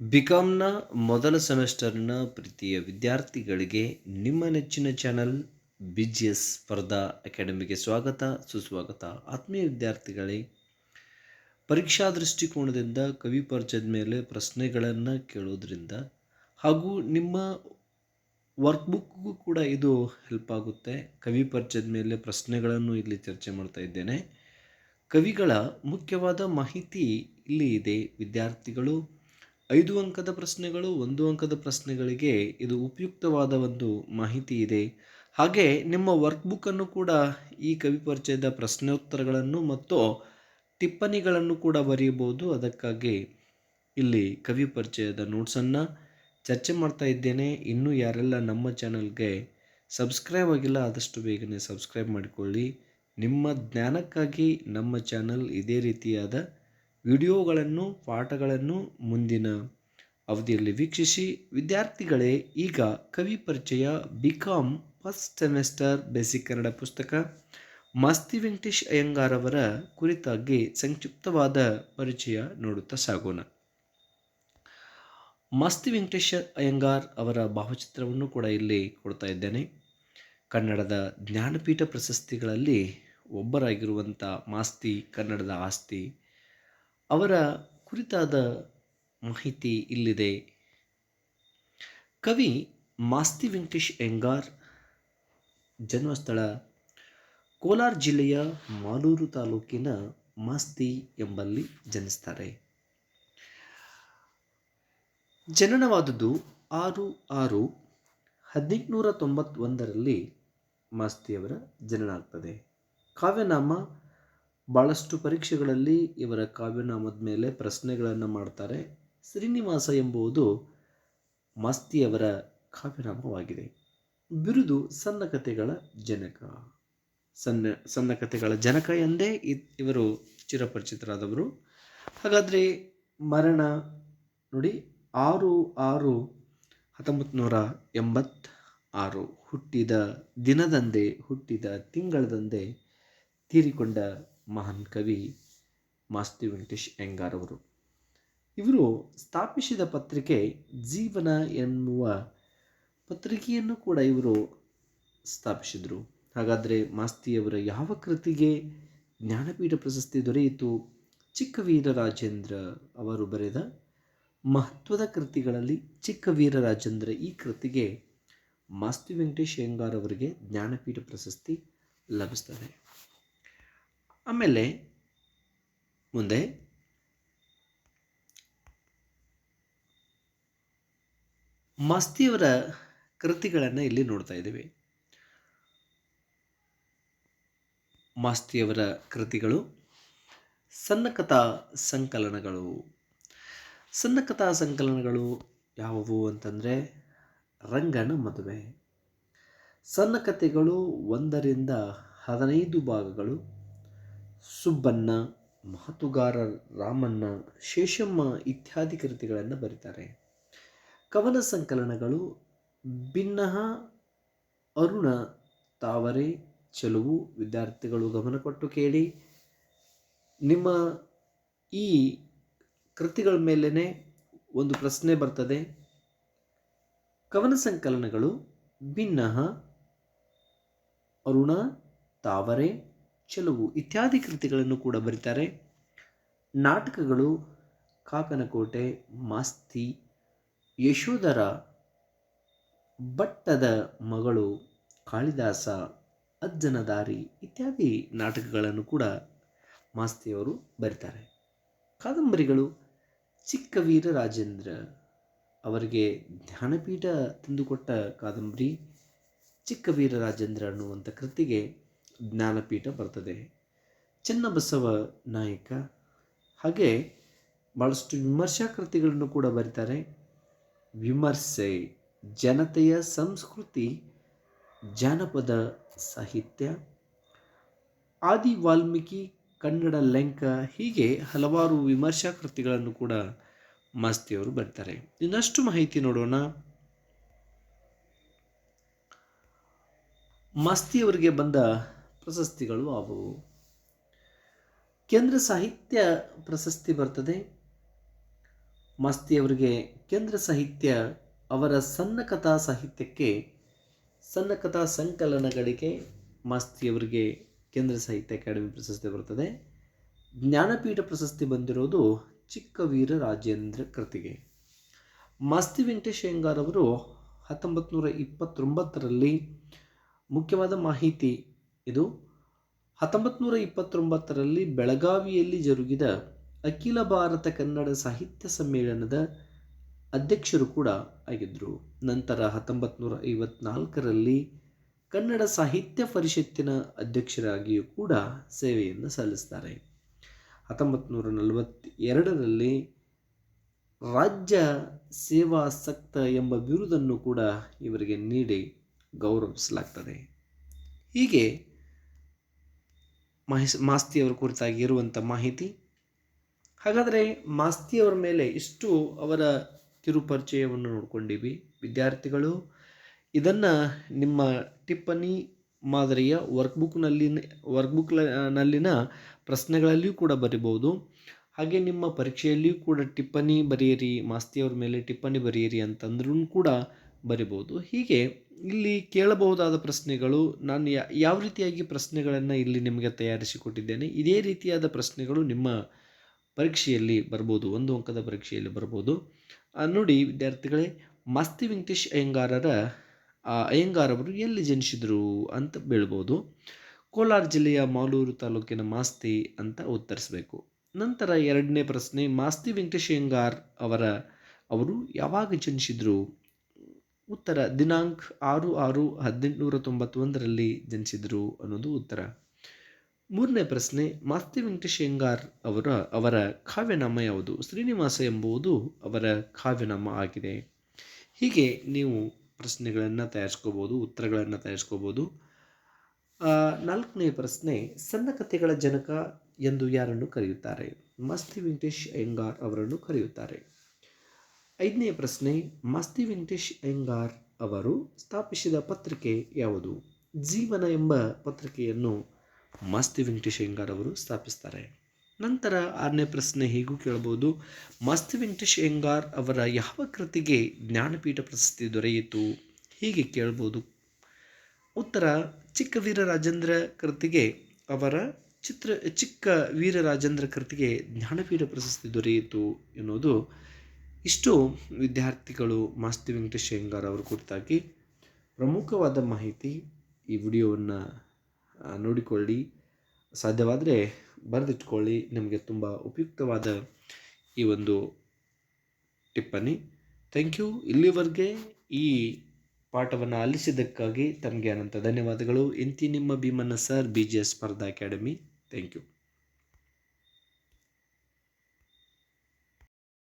ಬಿಕಾಮ್ನ ಮೊದಲ ಸೆಮೆಸ್ಟರ್ನ ಪ್ರೀತಿಯ ವಿದ್ಯಾರ್ಥಿಗಳಿಗೆ ನಿಮ್ಮ ನೆಚ್ಚಿನ ಚಾನಲ್ ಬಿ ಜಿ ಎಸ್ ಸ್ಪರ್ಧಾ ಅಕಾಡೆಮಿಗೆ ಸ್ವಾಗತ, ಸುಸ್ವಾಗತ. ಆತ್ಮೀಯ ವಿದ್ಯಾರ್ಥಿಗಳೇ, ಪರೀಕ್ಷಾ ದೃಷ್ಟಿಕೋನದಿಂದ ಕವಿ ಪರಿಚಯದ ಮೇಲೆ ಪ್ರಶ್ನೆಗಳನ್ನು ಕೇಳೋದ್ರಿಂದ ಹಾಗೂ ನಿಮ್ಮ ವರ್ಕ್ ಬುಕ್ಗೂ ಕೂಡ ಇದು ಹೆಲ್ಪ್ ಆಗುತ್ತೆ. ಕವಿ ಪರಿಚಯದ ಮೇಲೆ ಪ್ರಶ್ನೆಗಳನ್ನು ಇಲ್ಲಿ ಚರ್ಚೆ ಮಾಡ್ತಾ ಇದ್ದೇನೆ. ಕವಿಗಳ ಮುಖ್ಯವಾದ ಮಾಹಿತಿ ಇಲ್ಲಿ ಇದೆ. ವಿದ್ಯಾರ್ಥಿಗಳು ಐದು ಅಂಕದ ಪ್ರಶ್ನೆಗಳು, ಒಂದು ಅಂಕದ ಪ್ರಶ್ನೆಗಳಿಗೆ ಇದು ಉಪಯುಕ್ತವಾದ ಒಂದು ಮಾಹಿತಿ ಇದೆ. ಹಾಗೆ ನಿಮ್ಮ ವರ್ಕ್ ಬುಕ್ಕನ್ನು ಕೂಡ ಈ ಕವಿ ಪರಿಚಯದ ಪ್ರಶ್ನೋತ್ತರಗಳನ್ನು ಮತ್ತು ಟಿಪ್ಪಣಿಗಳನ್ನು ಕೂಡ ಬರೆಯಬಹುದು. ಅದಕ್ಕಾಗಿ ಇಲ್ಲಿ ಕವಿ ಪರಿಚಯದ ನೋಟ್ಸನ್ನು ಚರ್ಚೆ ಮಾಡ್ತಾ ಇದ್ದೇನೆ. ಇನ್ನೂ ಯಾರೆಲ್ಲ ನಮ್ಮ ಚಾನಲ್ಗೆ ಸಬ್ಸ್ಕ್ರೈಬ್ ಆಗಿಲ್ಲ, ಆದಷ್ಟು ಬೇಗನೆ ಸಬ್ಸ್ಕ್ರೈಬ್ ಮಾಡಿಕೊಳ್ಳಿ. ನಿಮ್ಮ ಜ್ಞಾನಕ್ಕಾಗಿ ನಮ್ಮ ಚಾನಲ್ ಇದೇ ರೀತಿಯಾದ ವಿಡಿಯೋಗಳನ್ನು, ಪಾಠಗಳನ್ನು ಮುಂದಿನ ಅವಧಿಯಲ್ಲಿ ವೀಕ್ಷಿಸಿ. ವಿದ್ಯಾರ್ಥಿಗಳೇ, ಈಗ ಕವಿ ಪರಿಚಯ B Com first semester basic Kannada ಪುಸ್ತಕ. ಮಾಸ್ತಿ ವೆಂಕಟೇಶ್ ಅಯ್ಯಂಗಾರ್ ಅವರ ಕುರಿತಾಗಿ ಸಂಕ್ಷಿಪ್ತವಾದ ಪರಿಚಯ ನೋಡುತ್ತಾ ಸಾಗೋಣ. ಮಾಸ್ತಿ ವೆಂಕಟೇಶ ಅಯ್ಯಂಗಾರ್ ಅವರ ಭಾವಚಿತ್ರವನ್ನು ಕೂಡ ಇಲ್ಲಿ ಕೊಡ್ತಾ ಇದ್ದೇನೆ. ಕನ್ನಡದ ಜ್ಞಾನಪೀಠ ಪ್ರಶಸ್ತಿಗಳಲ್ಲಿ ಒಬ್ಬರಾಗಿರುವಂಥ ಮಾಸ್ತಿ ಕನ್ನಡದ ಆಸ್ತಿ ಅವರ ಕುರಿತಾದ ಮಾಹಿತಿ ಇಲ್ಲಿದೆ. ಕವಿ ಮಾಸ್ತಿ ವೆಂಕಟೇಶ್ ಎಂಗಾರ್ ಜನ್ಮಸ್ಥಳ, ಕೋಲಾರ ಜಿಲ್ಲೆಯ ಮಾಲೂರು ತಾಲೂಕಿನ ಮಾಸ್ತಿ ಎಂಬಲ್ಲಿ ಜನಿಸ್ತಾರೆ. ಜನನವಾದದ್ದು ಆರು ಆರು ಹದಿನೆಂಟುನೂರ ತೊಂಬತ್ತೊಂದರಲ್ಲಿ ಮಾಸ್ತಿಯವರ ಜನನ ಆಗ್ತದೆ ಕಾವ್ಯನಾಮ ಭಾಳಷ್ಟು ಪರೀಕ್ಷೆಗಳಲ್ಲಿ ಇವರ ಕಾವ್ಯನಾಮದ ಮೇಲೆ ಪ್ರಶ್ನೆಗಳನ್ನು ಮಾಡ್ತಾರೆ. ಶ್ರೀನಿವಾಸ ಎಂಬುವುದು ಮಾಸ್ತಿಯವರ ಕಾವ್ಯನಾಮವಾಗಿದೆ. ಬಿರುದು ಸಣ್ಣ ಕಥೆಗಳ ಜನಕ. ಸಣ್ಣ ಸಣ್ಣ ಕಥೆಗಳ ಜನಕ ಎಂದೇ ಇವರು ಚಿರಪರಿಚಿತರಾದವರು. ಹಾಗಾದರೆ ಮರಣ ನೋಡಿ ಆರು ಆರು ಹತ್ತೊಂಬತ್ತು ನೂರ ಎಂಬತ್ತ ಆರು ಹುಟ್ಟಿದ ದಿನದಂದೇ ಹುಟ್ಟಿದ ತಿಂಗಳದಂದೇ ತೀರಿಕೊಂಡ ಮಹಾನ್ ಕವಿ ಮಾಸ್ತಿ ವೆಂಕಟೇಶ್ ಅಯ್ಯಂಗಾರ್ ಅವರು. ಇವರು ಸ್ಥಾಪಿಸಿದ ಪತ್ರಿಕೆ ಜೀವನ ಎನ್ನುವ ಪತ್ರಿಕೆಯನ್ನು ಕೂಡ ಇವರು ಸ್ಥಾಪಿಸಿದರು. ಹಾಗಾದರೆ ಮಾಸ್ತಿಯವರ ಯಾವ ಕೃತಿಗೆ ಜ್ಞಾನಪೀಠ ಪ್ರಶಸ್ತಿ ದೊರೆಯಿತು? ಚಿಕ್ಕವೀರ ರಾಜೇಂದ್ರ ಅವರು ಬರೆದ ಮಹತ್ವದ ಕೃತಿಗಳಲ್ಲಿ ಚಿಕ್ಕವೀರ ರಾಜೇಂದ್ರ ಈ ಕೃತಿಗೆ ಮಾಸ್ತಿ ವೆಂಕಟೇಶ್ ಅಯ್ಯಂಗಾರ್ ಅವರಿಗೆ ಜ್ಞಾನಪೀಠ ಪ್ರಶಸ್ತಿ ಲಭಿಸ್ತದೆ. ಆಮೇಲೆ ಮುಂದೆ ಮಸ್ತಿಯವರ ಕೃತಿಗಳನ್ನು ಇಲ್ಲಿ ನೋಡ್ತಾ ಇದ್ದೀವಿ. ಮಾಸ್ತಿಯವರ ಕೃತಿಗಳು, ಸಣ್ಣ ಕಥಾ ಸಂಕಲನಗಳು. ಸಣ್ಣ ಕಥಾ ಸಂಕಲನಗಳು ಯಾವುವು ಅಂತಂದರೆ ರಂಗನ ಮದುವೆ. ಸಣ್ಣ ಕಥೆಗಳು ಒಂದರಿಂದ ಹದಿನೈದು ಭಾಗಗಳು. ಸುಬ್ಬಣ್ಣ, ಮಾತುಗಾರ ರಾಮಣ್ಣ, ಶೇಷಮ್ಮ ಇತ್ಯಾದಿ ಕೃತಿಗಳನ್ನು ಬರೀತಾರೆ. ಕವನ ಸಂಕಲನಗಳು ಭಿನ್ನಹ ಅರುಣ, ತಾವರೆ, ಚೆಲುವು ವಿದ್ಯಾರ್ಥಿಗಳು ಗಮನ ಕೊಟ್ಟು ಕೇಳಿ. ನಿಮ್ಮ ಈ ಕೃತಿಗಳ ಮೇಲೇ ಒಂದು ಪ್ರಶ್ನೆ ಬರ್ತದೆ. ಕವನ ಸಂಕಲನಗಳು ಭಿನ್ನಹ ಅರುಣ, ತಾವರೆ ಚೆಲುವು ಇತ್ಯಾದಿ ಕೃತಿಗಳನ್ನು ಕೂಡ ಬರೀತಾರೆ. ನಾಟಕಗಳು ಕಾಕನಕೋಟೆ, ಮಾಸ್ತಿ, ಯಶೋಧರ, ಭಟ್ಟದ ಮಗಳು ಕಾಳಿದಾಸ, ಅಜ್ಜನ ದಾರಿ ಇತ್ಯಾದಿ ನಾಟಕಗಳನ್ನು ಕೂಡ ಮಾಸ್ತಿಯವರು ಬರೀತಾರೆ. ಕಾದಂಬರಿಗಳು ಚಿಕ್ಕವೀರ ರಾಜೇಂದ್ರ ಅವರಿಗೆ ಧ್ಯಾನಪೀಠ ತಂದುಕೊಟ್ಟ ಕಾದಂಬರಿ ಚಿಕ್ಕವೀರ ರಾಜೇಂದ್ರ ಅನ್ನುವಂಥ ಕೃತಿಗೆ ಜ್ಞಾನಪೀಠ ಬರ್ತದೆ. ಚೆನ್ನಬಸವ ನಾಯಕ ಹಾಗೆ ಭಾಳಷ್ಟು ವಿಮರ್ಶಾ ಕೃತಿಗಳನ್ನು ಕೂಡ ಬರೀತಾರೆ. ವಿಮರ್ಶೆ, ಜನತೆಯ ಸಂಸ್ಕೃತಿ, ಜಾನಪದ ಸಾಹಿತ್ಯ ಆದಿ ವಾಲ್ಮೀಕಿ ಕನ್ನಡ ಲೆಂಕ ಹೀಗೆ ಹಲವಾರು ವಿಮರ್ಶಾ ಕೃತಿಗಳನ್ನು ಕೂಡ ಮಾಸ್ತಿಯವರು ಬರ್ತಾರೆ. ಇನ್ನಷ್ಟು ಮಾಹಿತಿ ನೋಡೋಣ. ಮಾಸ್ತಿಯವರಿಗೆ ಬಂದ ಪ್ರಶಸ್ತಿಗಳು ಆದವು. ಕೇಂದ್ರ ಸಾಹಿತ್ಯ ಪ್ರಶಸ್ತಿ ಬರ್ತದೆ. ಮಾಸ್ತಿಯವರಿಗೆ ಕೇಂದ್ರ ಸಾಹಿತ್ಯ, ಅವರ ಸಣ್ಣ ಕಥಾ ಸಾಹಿತ್ಯಕ್ಕೆ ಸಣ್ಣ ಕಥಾ ಸಂಕಲನಗಳಿಗೆ ಮಾಸ್ತಿಯವರಿಗೆ ಕೇಂದ್ರ ಸಾಹಿತ್ಯ ಅಕಾಡೆಮಿ ಪ್ರಶಸ್ತಿ ಬರ್ತದೆ. ಜ್ಞಾನಪೀಠ ಪ್ರಶಸ್ತಿ ಬಂದಿರೋದು ಚಿಕ್ಕವೀರ ರಾಜೇಂದ್ರ ಕೃತಿಗೆ. ಮಾಸ್ತಿ ವೆಂಕಟೇಶ್ ಅಯ್ಯಂಗಾರ್ ಅವರು ಹತ್ತೊಂಬತ್ತು ನೂರ ಇಪ್ಪತ್ತೊಂಬತ್ತರಲ್ಲಿ ಮುಖ್ಯವಾದ ಮಾಹಿತಿ ಇದು ಹತ್ತೊಂಬತ್ತು ನೂರ ಇಪ್ಪತ್ತೊಂಬತ್ತರಲ್ಲಿ ಬೆಳಗಾವಿಯಲ್ಲಿ ಜರುಗಿದ ಅಖಿಲ ಭಾರತ ಕನ್ನಡ ಸಾಹಿತ್ಯ ಸಮ್ಮೇಳನದ ಅಧ್ಯಕ್ಷರು ಕೂಡ ಆಗಿದ್ದರು ನಂತರ ಹತ್ತೊಂಬತ್ತು ನೂರ ಐವತ್ನಾಲ್ಕರಲ್ಲಿ ಕನ್ನಡ ಸಾಹಿತ್ಯ ಪರಿಷತ್ತಿನ ಅಧ್ಯಕ್ಷರಾಗಿಯೂ ಕೂಡ ಸೇವೆಯನ್ನು ಸಲ್ಲಿಸ್ತಾರೆ. ಹತ್ತೊಂಬತ್ತು ನೂರ ನಲವತ್ತೆರಡರಲ್ಲಿ ರಾಜ್ಯ ಸೇವಾಸಕ್ತ ಎಂಬ ಬಿರುದನ್ನು ಕೂಡ ಇವರಿಗೆ ನೀಡಿ ಗೌರವಿಸಲಾಗ್ತದೆ. ಹೀಗೆ ಮಹೇಶ್ ಮಾಸ್ತಿಯವರ ಕುರಿತಾಗಿ ಇರುವಂಥ ಮಾಹಿತಿ. ಹಾಗಾದರೆ ಮಾಸ್ತಿಯವರ ಮೇಲೆ ಇಷ್ಟು ಅವರ ಕಿರುಪರಿಚಯವನ್ನು ನೋಡಿಕೊಂಡಿವಿ. ವಿದ್ಯಾರ್ಥಿಗಳು, ಇದನ್ನು ನಿಮ್ಮ ಟಿಪ್ಪಣಿ ಮಾದರಿಯ ವರ್ಕ್ಬುಕ್ನಲ್ಲಿ ವರ್ಕ್ಬುಕ್ನಲ್ಲಿನ ಪ್ರಶ್ನೆಗಳಲ್ಲಿಯೂ ಕೂಡ ಬರಿಬೋದು ಹಾಗೆ ನಿಮ್ಮ ಪರೀಕ್ಷೆಯಲ್ಲಿಯೂ ಕೂಡ ಟಿಪ್ಪಣಿ ಬರೆಯಿರಿ, ಮಾಸ್ತಿಯವ್ರ ಮೇಲೆ ಟಿಪ್ಪಣಿ ಬರೆಯಿರಿ ಅಂತಂದ್ರೂ ಕೂಡ ಬರಿಬೋದು ಹೀಗೆ ಇಲ್ಲಿ ಕೇಳಬಹುದಾದ ಪ್ರಶ್ನೆಗಳು, ನಾನು ಯಾವ ರೀತಿಯಾಗಿ ಪ್ರಶ್ನೆಗಳನ್ನು ಇಲ್ಲಿ ನಿಮಗೆ ತಯಾರಿಸಿಕೊಟ್ಟಿದ್ದೇನೆ, ಇದೇ ರೀತಿಯಾದ ಪ್ರಶ್ನೆಗಳು ನಿಮ್ಮ ಪರೀಕ್ಷೆಯಲ್ಲಿ ಬರ್ಬೋದು, ಒಂದು ಅಂಕದ ಪರೀಕ್ಷೆಯಲ್ಲಿ ಬರ್ಬೋದು. ನೋಡಿ ವಿದ್ಯಾರ್ಥಿಗಳೇ, ಮಾಸ್ತಿ ವೆಂಕಟೇಶ್ ಅಯ್ಯಂಗಾರರ ಅಯ್ಯಂಗಾರ್ ಅವರು ಎಲ್ಲಿ ಜನಿಸಿದರು ಅಂತ ಬೀಳ್ಬೋದು. ಕೋಲಾರ ಜಿಲ್ಲೆಯ ಮಾಲೂರು ತಾಲೂಕಿನ ಮಾಸ್ತಿ ಅಂತ ಉತ್ತರಿಸಬೇಕು. ನಂತರ ಎರಡನೇ ಪ್ರಶ್ನೆ, ಮಾಸ್ತಿ ವೆಂಕಟೇಶ್ ಅಯ್ಯಂಗಾರ್ ಅವರ, ಅವರು ಯಾವಾಗ ಜನಿಸಿದರು? ಉತ್ತರ ದಿನಾಂಕ ಆರು ಆರು ಹದಿನೆಂಟುನೂರ ತೊಂಬತ್ತೊಂದರಲ್ಲಿ ಜನಿಸಿದರು ಅನ್ನೋದು ಉತ್ತರ. ಮೂರನೇ ಪ್ರಶ್ನೆ, ಮಾಸ್ತಿ ವೆಂಕಟೇಶಂಗಾರ್ ಅವರ ಅವರ ಕಾವ್ಯನಾಮ ಯಾವುದು? ಶ್ರೀನಿವಾಸ ಎಂಬುದು ಅವರ ಕಾವ್ಯನಾಮ ಆಗಿದೆ. ಹೀಗೆ ನೀವು ಪ್ರಶ್ನೆಗಳನ್ನು ತಯಾರಿಸ್ಕೋಬೋದು, ಉತ್ತರಗಳನ್ನು ತಯಾರಿಸ್ಕೋಬೋದು. ನಾಲ್ಕನೇ ಪ್ರಶ್ನೆ, ಸಣ್ಣ ಕಥೆಗಳ ಜನಕ ಎಂದು ಯಾರನ್ನು ಕರೆಯುತ್ತಾರೆ? ಮಸ್ತಿ ವೆಂಕಟೇಶ್ ಅಯ್ಯಂಗಾರ್ ಅವರನ್ನು ಕರೆಯುತ್ತಾರೆ. ಐದನೇ ಪ್ರಶ್ನೆ, ಮಸ್ತಿ ವೆಂಕಟೇಶ್ ಅಯ್ಯಂಗಾರ್ ಅವರು ಸ್ಥಾಪಿಸಿದ ಪತ್ರಿಕೆ ಯಾವುದು? ಜೀವನ ಎಂಬ ಪತ್ರಿಕೆಯನ್ನು ಮಸ್ತಿ ವೆಂಕಟೇಶ್ ಅಯ್ಯಂಗಾರ್ ಅವರು ಸ್ಥಾಪಿಸ್ತಾರೆ. ನಂತರ ಆರನೇ ಪ್ರಶ್ನೆ ಹೀಗೂ ಕೇಳಬಹುದು ಮಸ್ತಿ ವೆಂಕಟೇಶ್ ಅಯ್ಯಂಗಾರ್ ಅವರ ಯಾವ ಕೃತಿಗೆ ಜ್ಞಾನಪೀಠ ಪ್ರಶಸ್ತಿ ದೊರೆಯಿತು? ಹೀಗೆ ಕೇಳ್ಬೋದು. ಉತ್ತರ, ಚಿಕ್ಕ ವೀರರಾಜೇಂದ್ರ ಕೃತಿಗೆ ಅವರ ಚಿತ್ರ, ಚಿಕ್ಕ ವೀರರಾಜೇಂದ್ರ ಕೃತಿಗೆ ಜ್ಞಾನಪೀಠ ಪ್ರಶಸ್ತಿ ದೊರೆಯಿತು ಎನ್ನುವುದು ಇಷ್ಟು ವಿದ್ಯಾರ್ಥಿಗಳು ಮಾಸ್ತಿ ವೆಂಕಟೇಶ್ ಅಯ್ಯಂಗಾರ್ ಅವರ ಕುರಿತಾಗಿ ಪ್ರಮುಖವಾದ ಮಾಹಿತಿ ಈ ವಿಡಿಯೋವನ್ನು ನೋಡಿಕೊಳ್ಳಿ. ಸಾಧ್ಯವಾದರೆ ಬರೆದಿಟ್ಕೊಳ್ಳಿ. ನಿಮಗೆ ತುಂಬ ಉಪಯುಕ್ತವಾದ ಈ ಒಂದು ಟಿಪ್ಪಣಿ. ಥ್ಯಾಂಕ್ ಯು ಇಲ್ಲಿವರೆಗೆ ಈ ಪಾಠವನ್ನು ಆಲಿಸಿದ್ದಕ್ಕಾಗಿ ತಮಗೆ ಅನಂತ ಧನ್ಯವಾದಗಳು. ಇಂತಿ ನಿಮ್ಮ Bhimanna sir B G S ಸ್ಪರ್ಧಾ ಅಕಾಡೆಮಿ ಥ್ಯಾಂಕ್ ಯು